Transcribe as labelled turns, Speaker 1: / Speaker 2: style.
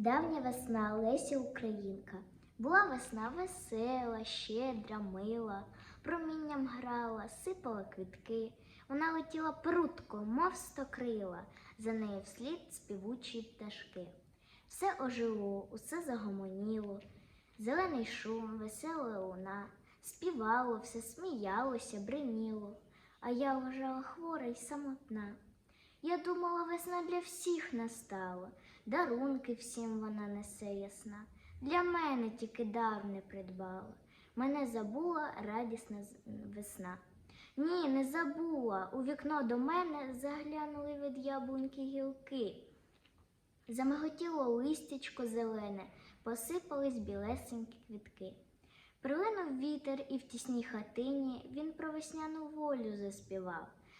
Speaker 1: Давня весна Леся Українка. Була весна весела, щедра, мила, промінням грала, сипала квітки. Вона летіла прутко, мов стокрила, за нею вслід співучі пташки. Все ожило, усе загомоніло, зелений шум, весела луна, співало, все сміялося, бриніло, а я лежала хвора й самотна. Я думала, весна для всіх настала, дарунки всім вона несе ясна. Для мене тільки дар не придбала, мене забула радісна весна. Ні, не забула. У вікно до мене заглянули від яблуньки гілки. Замиготіло листячко зелене, посипались білесенькі квітки. Прилинув вітер, і в тісній хатині він про весняну волю заспівав,